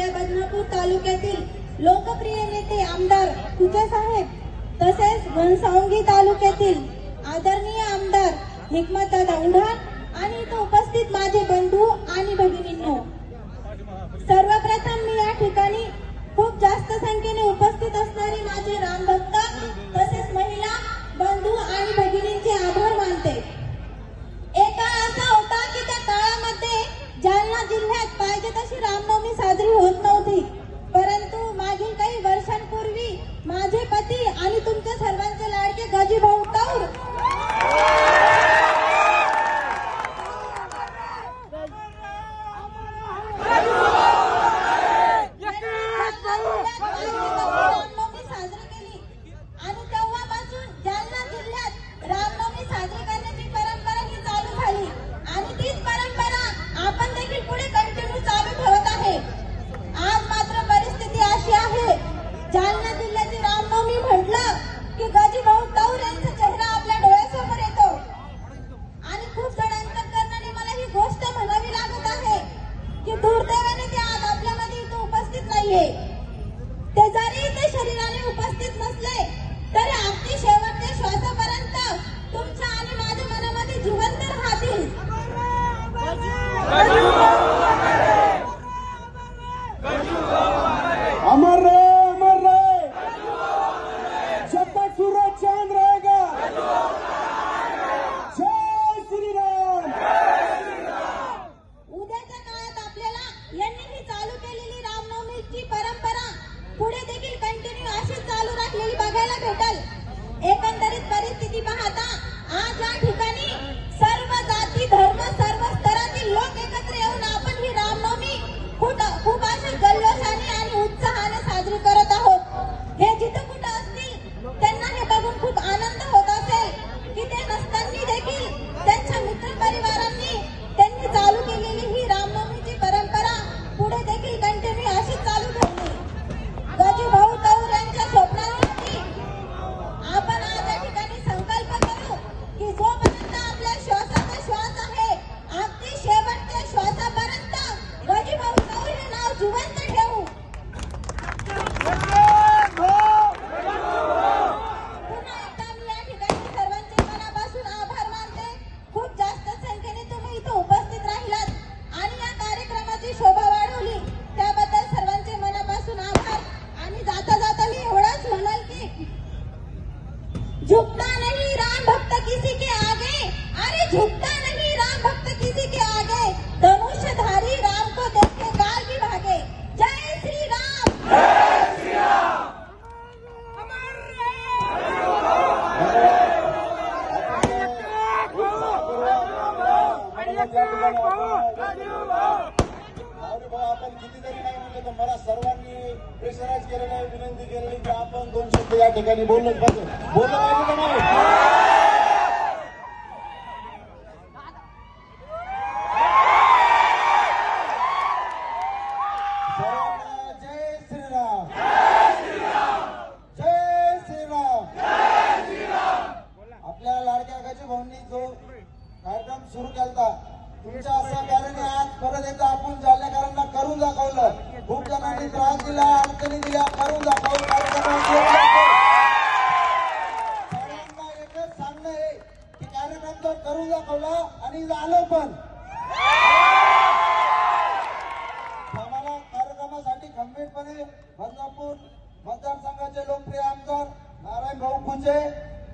तालुक्यातील लोकप्रिय नेते आमदार कुचे साहेब? तसेच घनसावंगी तालुक्यातील आदरणीय आमदार हिकमतदादा उढाण आणि इथं उपस्थित माझे बंधू आणि भगिनींनो रामनवमी साजरी केली. आणि तेव्हापासून जालना जिल्ह्यात रामनवमी साजरी करण्याची परंपरा ही चालू झाली. आणि तीच परंपरा आपण देखील पुढे कंटिन्यू चालू ठेवत आहे. आज मात्र परिस्थिती अशी आहे. जालना जिल्ह्याची रामनवमी म्हटलं की गजीभाऊ झुकता नहीं राम भक्त किसी के आगे अरे झुकता नहीं राम भक्त किसी के आगे धनुषधारी राम को देख के गाल भी भागे जय श्री राम आपण किती जरी नाही म्हणलं तर मला सर्वांनी प्रेशराईज केलेलं आहे विनंती केलेली की आपण दोन शब्द या ठिकाणी बोललंच पाहिजे. बोललं पाहिजे का नाही? कार्यक्रम सुरू केला तुमच्या सहकार्याने आज परत एकदा आपण जालनेकरांना करून दाखवलं. खूप जणांनी त्रास दिला अडचणी दिल्या करून दाखवलं सगळ्यांना एकच सांगणं आहे की कार्यक्रम तर करून दाखवला आणि झालं पण. आम्हाला कार्यक्रमासाठी खंबीरपणे बदलापूर मतदारसंघाचे लोकप्रिय आमदार नारायण भाऊ कुंजे